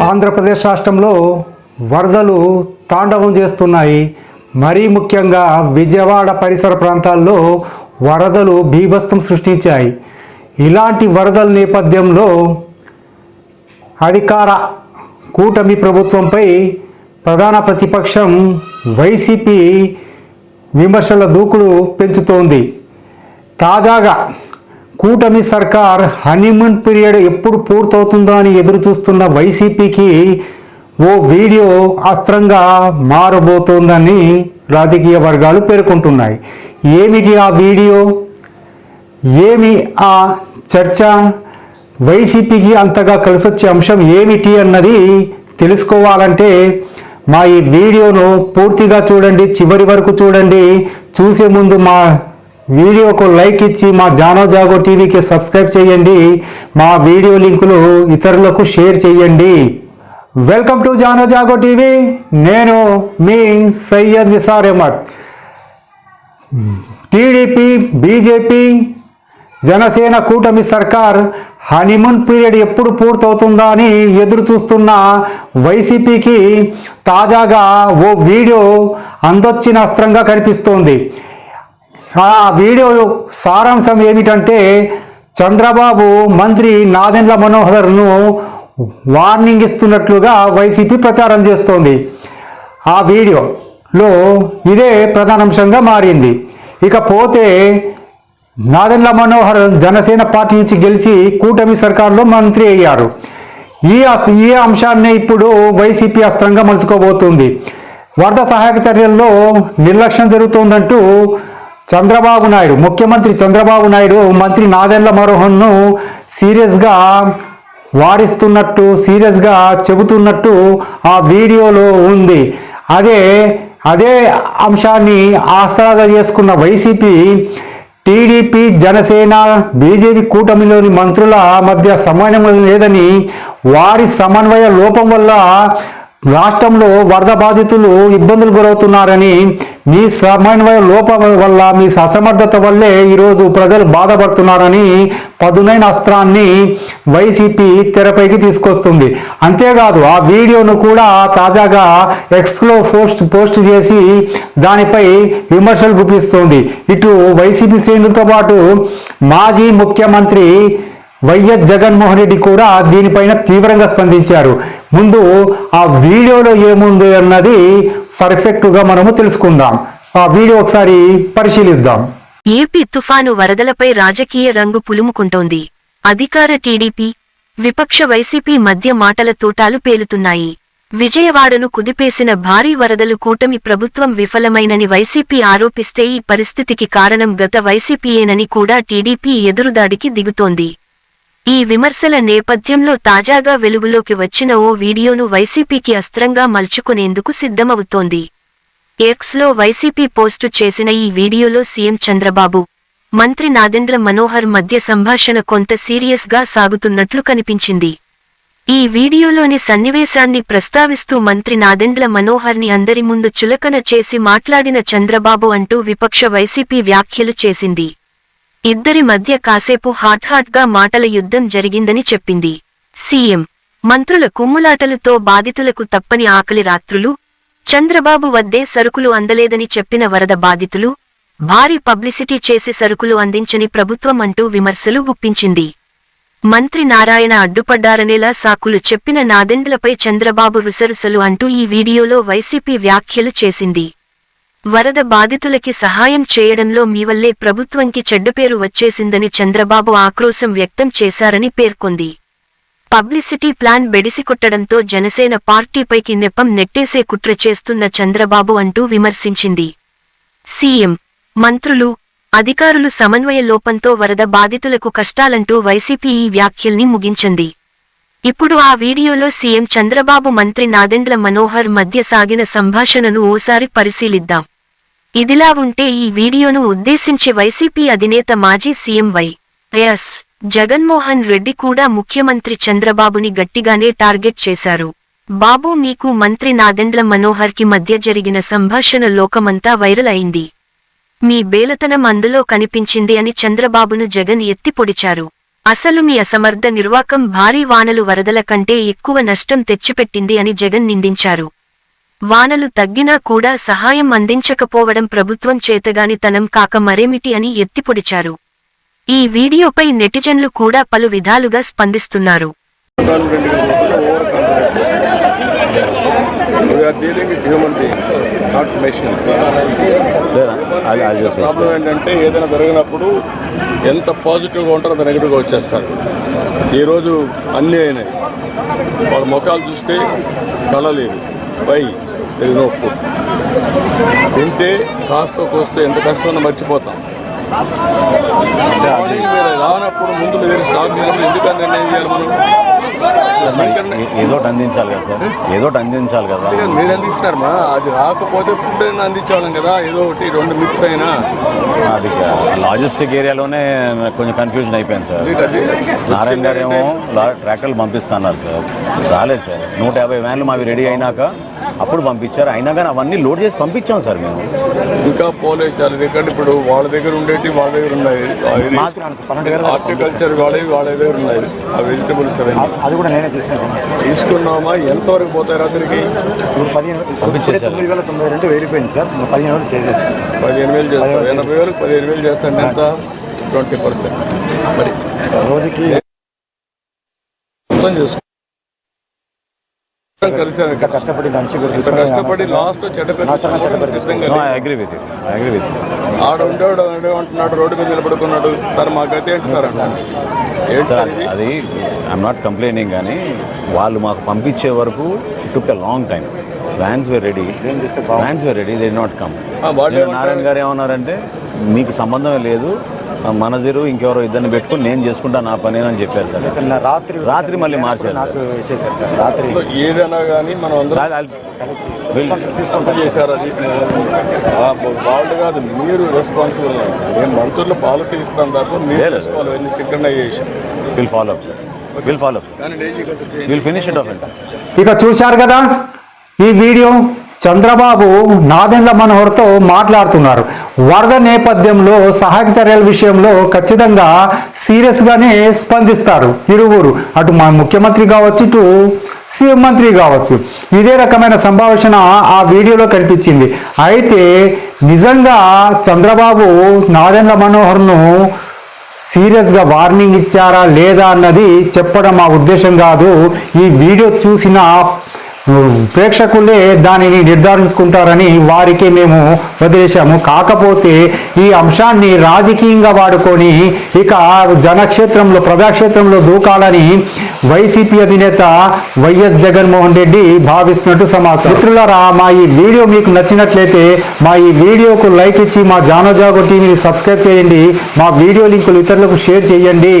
ఆంధ్రప్రదేశ్ రాష్ట్రంలో వరదలు తాండవం చేస్తున్నాయి. మరీ ముఖ్యంగా విజయవాడ పరిసర ప్రాంతాల్లో వరదలు బీభత్సం సృష్టించాయి. ఇలాంటి వరదల నేపథ్యంలో అధికార కూటమి ప్రభుత్వంపై ప్రధాన ప్రతిపక్షం వైసీపీ విమర్శల దూకుడు పెంచుతోంది. తాజాగా కూటమి సర్కార్ హనీమూన్ పీరియడ్ ఎప్పుడు పూర్తవుతుందో అని ఎదురు చూస్తున్న వైసీపీకి ఓ వీడియో అస్త్రంగా మారబోతోందని రాజకీయ వర్గాలు పేర్కొంటున్నాయి. ఏమిటి ఆ వీడియో? ఏమి ఆ చర్చ? వైసీపీకి అంతగా కలిసొచ్చే అంశం ఏమిటి అన్నది తెలుసుకోవాలంటే మా ఈ వీడియోను పూర్తిగా చూడండి చివరి వరకు చూడండి. చూసే ముందు మా వీడియోకు లైక్ ఇచ్చి మా జానో జాగో టీవీకి సబ్స్క్రైబ్ చేయండి. మా వీడియో లింకులు ఇతరులకు షేర్ చేయండి. Welcome to Jaano Jaago TV. నేను మీ సయ్యద్ నిసార్ అహ్మద్. టీడీపీ బీజేపీ జనసేన కూటమి సర్కార్ హనీమూన్ పీరియడ్ ఎప్పుడు పూర్తవుతుందా అని ఎదురు చూస్తున్న వైసీపీకి తాజాగా ఓ వీడియో అందొచ్చిన అస్త్రంగా కనిపిస్తోంది. ఆ వీడియో సారాంశం ఏమిటంటే చంద్రబాబు మంత్రి నాదెండ్ల మనోహర్ను వార్నింగ్ ఇస్తున్నట్లుగా వైసీపీ ప్రచారం చేస్తోంది. ఆ వీడియోలో ఇదే ప్రధానాంశంగా మారింది. ఇకపోతే నాదెండ్ల మనోహర్ జనసేన పార్టీ నుంచి గెలిచి కూటమి సర్కారులో మంత్రి అయ్యారు. ఈ ఈ అంశాన్ని ఇప్పుడు వైసీపీ అస్త్రంగా మలుచుకోబోతుంది. వరద సహాయక చర్యల్లో నిర్లక్ష్యం జరుగుతోందంటూ చంద్రబాబు నాయుడు ముఖ్యమంత్రి చంద్రబాబు నాయుడు మంత్రి నాదెండ్ల మరోహన్ను సీరియస్గా వారిస్తున్నట్టు సీరియస్గా చెబుతున్నట్టు ఆ వీడియోలో ఉంది. అదే అదే అంశాన్ని ఆసరాగా చేసుకున్న వైసీపీ టీడీపీ జనసేన బీజేపీ కూటమిలోని మంత్రుల మధ్య సమన్వయం లేదని వారి సమన్వయ లోపం వల్ల రాష్ట్రంలో వరద బాధితులు ఇబ్బందులు గురవుతున్నారని మీ సమన్వయ లోపం వల్ల మీ అసమర్థత వల్లే ఈరోజు ప్రజలు బాధపడుతున్నారని పదునైన అస్త్రాన్ని వైసీపీ తెరపైకి తీసుకొస్తుంది. అంతేకాదు ఆ వీడియోను కూడా తాజాగా ఎక్స్లో పోస్ట్ పోస్ట్ చేసి దానిపై విమర్శలు గుప్పిస్తోంది. ఇటు వైసీపీ శ్రేణులతో పాటు మాజీ ముఖ్యమంత్రి వైఎస్ జగన్మోహన్ రెడ్డి కూడా దీనిపైన తీవ్రంగా స్పందించారు. ముందు ఆ వీడియోలో ఏముంది అన్నది పర్ఫెక్ట్గా మనము తెలుసుకుందాం. ఆ వీడియో ఒకసారి పరిశీలిద్దాం. ఏపీ తుఫాను వరదలపై రాజకీయ రంగు పులుముకుంటోంది. అధికార టీడీపీ విపక్ష వైసీపీ మధ్య మాటల తూటాలు పేలుతున్నాయి. విజయవాడను కుదిపేసిన భారీ వరదలు కూటమి ప్రభుత్వం విఫలమైనని వైసీపీ ఆరోపిస్తే ఈ పరిస్థితికి కారణం గత వైసీపీయేనని కూడా టీడీపీ ఎదురుదాడికి దిగుతోంది. ఈ విమర్శల నేపథ్యంలో తాజాగా వెలుగులోకి వచ్చిన ఓ వీడియోను వైసీపీకి అస్త్రంగా మలుచుకునేందుకు సిద్ధమవుతోంది. ఎక్స్లో వైసీపీ పోస్టు చేసిన ఈ వీడియోలో సీఎం చంద్రబాబు మంత్రి నాదేంద్ర మనోహర్ మధ్య సంభాషణ కొంత సీరియస్గా సాగుతున్నట్లు కనిపించింది. ఈ వీడియోలోని సన్నివేశాన్ని ప్రస్తావిస్తూ మంత్రి నాదెండ్ల మనోహర్ని అందరి ముందు చులకన చేసి మాట్లాడిన చంద్రబాబు అంటూ విపక్ష వైసీపీ వ్యాఖ్యలు చేసింది. ఇద్దరి మధ్య కాసేపు హాట్ హాట్గా మాటల యుద్ధం జరిగిందని చెప్పింది. సీఎం. మంత్రుల కుమ్ములాటలతో బాధితులకు తప్పని ఆకలి రాత్రులు చంద్రబాబు వద్దే సరుకులు అందలేదని చెప్పిన వరద బాధితులు భారీ పబ్లిసిటీ చేసి సరుకులు అందించని ప్రభుత్వం అంటూ విమర్శలు గుప్పించింది. మంత్రి నారాయణ అడ్డుపడ్డారనేలా సాకులు చెప్పిన నాదెండ్లపై చంద్రబాబు రుసరుసలు అంటూ ఈ వీడియోలో వైసీపీ వ్యాఖ్యలు చేసింది. వరద బాధితులకి సహాయం చేయడంలో మీ వల్లే ప్రభుత్వంకి చెడ్డపేరు వచ్చేసిందని చంద్రబాబు ఆక్రోశం వ్యక్తం చేశారని పేర్కొంది. పబ్లిసిటీ ప్లాన్ బెడిసికొట్టడంతో జనసేన పార్టీపైకి నెపం నెట్టేసే కుట్ర చేస్తున్న చంద్రబాబు అంటూ విమర్శించింది. సీఎం మంత్రులు అధికారులు సమన్వయ లోపంతో వరద బాధితులకు కష్టాలంటూ వైసీపీ ఈ వ్యాఖ్యల్ని ముగించింది. ఇప్పుడు ఆ వీడియోలో సీఎం చంద్రబాబు మంత్రి నాదెండ్ల మనోహర్ మధ్య సాగిన సంభాషణను ఓసారి పరిశీలిద్దాం. ఇదిలా ఉంటే ఈ వీడియోను ఉద్దేశించి వైసీపీ అధినేత మాజీ CM Y S Jaganmohan Reddy కూడా ముఖ్యమంత్రి చంద్రబాబుని గట్టిగానే టార్గెట్ చేశారు. బాబు మీకు మంత్రి నాదెండ్ల మనోహర్కి మధ్య జరిగిన సంభాషణ లోకమంతా వైరల్ అయింది. మీ బేలతనం అందులో కనిపించింది అని చంద్రబాబును జగన్ ఎత్తి పొడిచారు అసలు మీ అసమర్థ నిర్వాకం భారీ వానలు వరదల కంటే ఎక్కువ నష్టం తెచ్చిపెట్టింది అని జగన్ నిందించారు. వానలు తగ్గినా కూడా సహాయం అందించకపోవడం ప్రభుత్వం చేతగానితనం కాక మరేమిటి అని ఎత్తిపొడిచారు. ఈ వీడియోపై నెటిజన్లు కూడా పలు విధాలుగా స్పందిస్తున్నారు. ప్రాబ్లం ఏంటంటే ఏదైనా జరిగినప్పుడు ఎంత పాజిటివ్గా ఉంటారో అంత నెగిటివ్గా వచ్చేస్తారు. ఈరోజు అన్నీ అయినాయి. వాళ్ళ ముఖాలు చూస్తే కళ లేదు. తెలి నో ఫుడ్ తింటే కాస్త కోస్తే ఎంత కష్టమన్నా మర్చిపోతాం. రానప్పుడు ముందు మీరు స్టార్ట్ చేసినప్పుడు ఎందుకని నిర్ణయం చేయాలి మనం? ఏదో అందించాలి కదా సార్? ఏదో అందించాలి కదా? మీరు అందిస్తున్నారు మా. అది రాకపోతే ఫుడ్ అయినా అందించేవాళ్ళం కదా ఏదో ఒకటి రెండు మిక్స్ అయినా. అది లాజిస్టిక్ ఏరియాలోనే కొంచెం కన్ఫ్యూజన్ అయిపోయింది సార్. నారాయణ గారు ఏమో ట్రాక్టర్లు పంపిస్తున్నారు సార్. రాలేదు సార్. నూట యాభై వ్యాన్లు మావి రెడీ అయినాక అప్పుడు పంపించారు. అయినా కానీ అవన్నీ లోడ్ చేసి పంపించాం సార్ మేము. ఇంకా పోలేదు చాలా ఎందుకంటే ఇప్పుడు వాళ్ళ దగ్గర ఉండేటి వాళ్ళ దగ్గర ఉన్నాయి. హార్టికల్చర్ వాళ్ళవి వాళ్ళ దగ్గర ఉన్నాయి. ఆ వెజిటబుల్స్ అది కూడా నేనే తీసుకుంటాను తీసుకున్నామా? ఎంతవరకు పోతాయి రాత్రికి? తొమ్మిది వేల తొంభై రెండు వెళ్ళిపోయింది సార్. నువ్వు పదిహేను వేలు చేసేస్తాను పదిహేను వేలు చేస్తాం. ఎనభై వేలకు పదిహేను వేలు చేస్తాండి ఎంత? Twenty percent. మరి రోజుకి మొత్తం చేసుకో కలిసాను కష్టపడి మంచి కష్టపడి లాస్ట్ చెడ్డ. Agree with I agree with ఆడ ఉండేవాడు అంటున్నాడు రోడ్డు మీద నిలబడుకున్నాడు. సార్ మా గతి ఏంటి సార్ సార్ అది ఐఎమ్ నాట్ కంప్లైనింగ్ కానీ వాళ్ళు మాకు పంపించే వరకు took a long time vans were ready vans were ready they not come? Narayana garu ఏమన్నారంటే మీకు సంబంధం లేదు మనజిరు ఇంకెవరో ఇద్దరిని పెట్టుకుని నేను చేసుకుంటా నా పని అని చెప్పారు సార్. రాత్రి రాత్రి మళ్ళీ మార్చారు నాకు ఇచ్చేసారు సార్ రాత్రి. ఏదైనా కానీ మనం చేశారు? అది వాళ్ళు కాదు మీరు రెస్పాన్సిబుల్ నేను మంత్రులు పాలసీ ఇస్తాను తప్ప మీరు లేదు. తీసుకోవాలి అన్ని synchronization will follow up sir will follow up కానీ డైలీ కదా విల్ ఫినిష్ ఇట్ ఆఫ్ ఇక చూశారు కదా ఈ వీడియో. చంద్రబాబు నాదెండ్ల మనోహర్తో మాట్లాడుతున్నారు. వరద నేపథ్యంలో సహాయక చర్యల విషయంలో ఖచ్చితంగా సీరియస్గానే స్పందిస్తారు ఇరువురు. అటు మా ముఖ్యమంత్రి కావచ్చు ఇటు సీఎం మంత్రి కావచ్చు. ఇదే రకమైన సంభాషణ ఆ వీడియోలో కనిపించింది. అయితే నిజంగా చంద్రబాబు నాదెండ్ల మనోహర్ను సీరియస్గా వార్నింగ్ ఇచ్చారా లేదా అన్నది చెప్పడం మా ఉద్దేశం కాదు. ఈ వీడియో చూసిన ప్రేక్షకులే దానిని నిర్ధారించుకుంటారని వారికి మేము వదిలేశాము. కాకపోతే ఈ అంశాన్ని రాజకీయంగా వాడుకొని ఇక జనక్షేత్రంలో ప్రజాక్షేత్రంలో దూకాలని వైసీపీ అధినేత వైఎస్ జగన్మోహన్ రెడ్డి భావిస్తున్నట్టు సమాచారం. మిత్రులారా మా ఈ వీడియో మీకు నచ్చినట్లయితే మా ఈ వీడియోకు లైక్ ఇచ్చి మా జానోజాగో టీవీని సబ్స్క్రైబ్ చేయండి. మా వీడియో లింకులు ఇతరులకు షేర్ చేయండి.